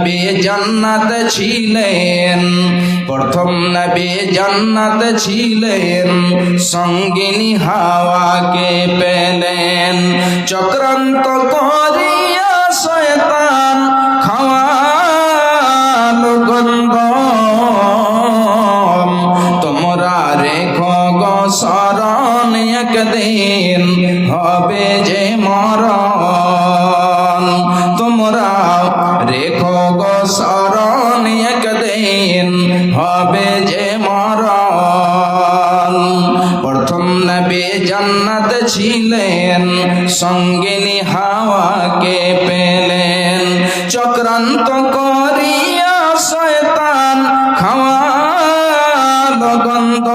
নবী জান্নাত ছিলেন। প্রথম নবী জান্নাত ছিলেন। সঙ্গিনী হাওয়াকে পেলেন। চক্রান্ত করিয়া শয়তান খাওয়ালো গন্ধ তোমরা রেখো গো শরণ একদিন। হবে যে গো একদিন হবে যে মরণ। প্রথম নবী জান্নাত ছিলেন, সঙ্গিনী হাওয়াকে পেলেন। চক্রান্ত করিয়া শয়তান খাওয়ালো গন্ধ।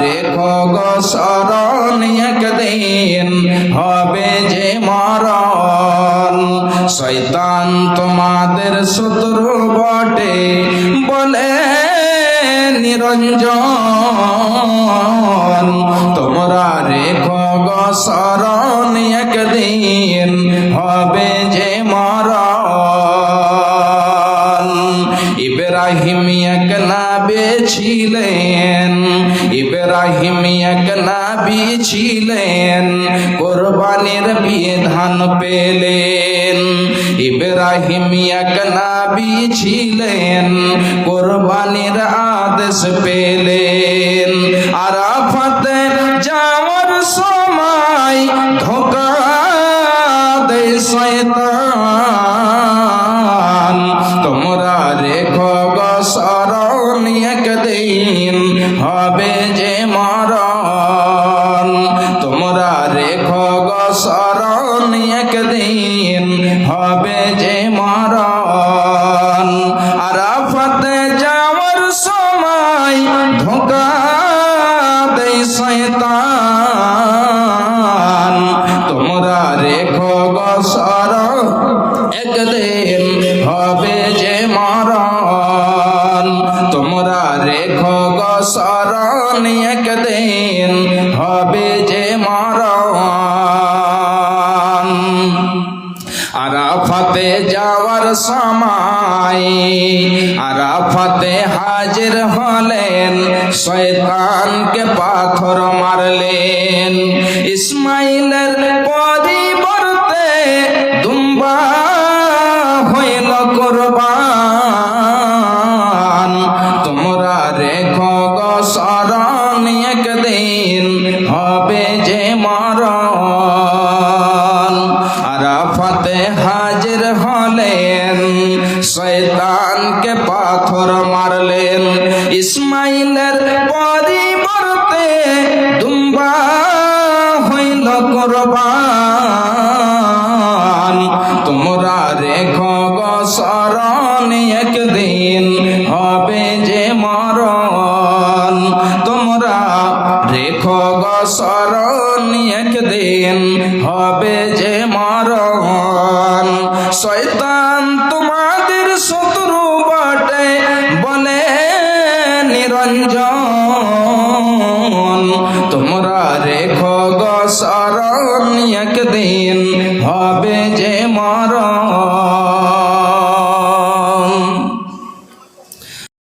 রেখো গো শরণ একদিন হবে যে মরণ। শৈতান তোমাদের শত্রু বটে বলে নিরঞ্জন। তোমরা রেখো গো নাবে ছিলেন, ইব্রাহিম এক নাবি ছিলেন, কোরবানির বিধান পেলেন। ইব্রাহিম এক নাবি ছিলেন, কোরবানির আদেশ পেলেন। আরাফাতে যাওয়ার সময় ধোকা দেয় শয়তান। একদিন হবে যে মরণ। তোমরা রেখো গো শরণ, একদিন হবে যে মরণ। আরাফাতে যাওয়ার সময় ধোকা দেয় শয়তান। তোমরা রেখো গো শরণ, একদিন তোমরা রেখো গো শরণ একদিন, হবে যে মরণ। আরাফাতে যাওয়ার সময়, আরাফাতে হাজির হলেন, শয়তানকে পাথর মারলেন। ইসমাইলের তোমরা রেখো গো শরণ, একদিন হবে যে মরণ। আরাফাতে হাজির হলেন, শয়তানকে পাথর মারলেন। ইসমাইলের পরিবর্তে দুম্বা হইল কোরবান। মরণ। তোমরা রেখো গসরণ একদিন হবে যে মরণ। শৈতান তোমাদের শত্রু বটে, বলে নিরঞ্জন। তোমরা রেখো গসরণ একদিন হবে যে মরণ।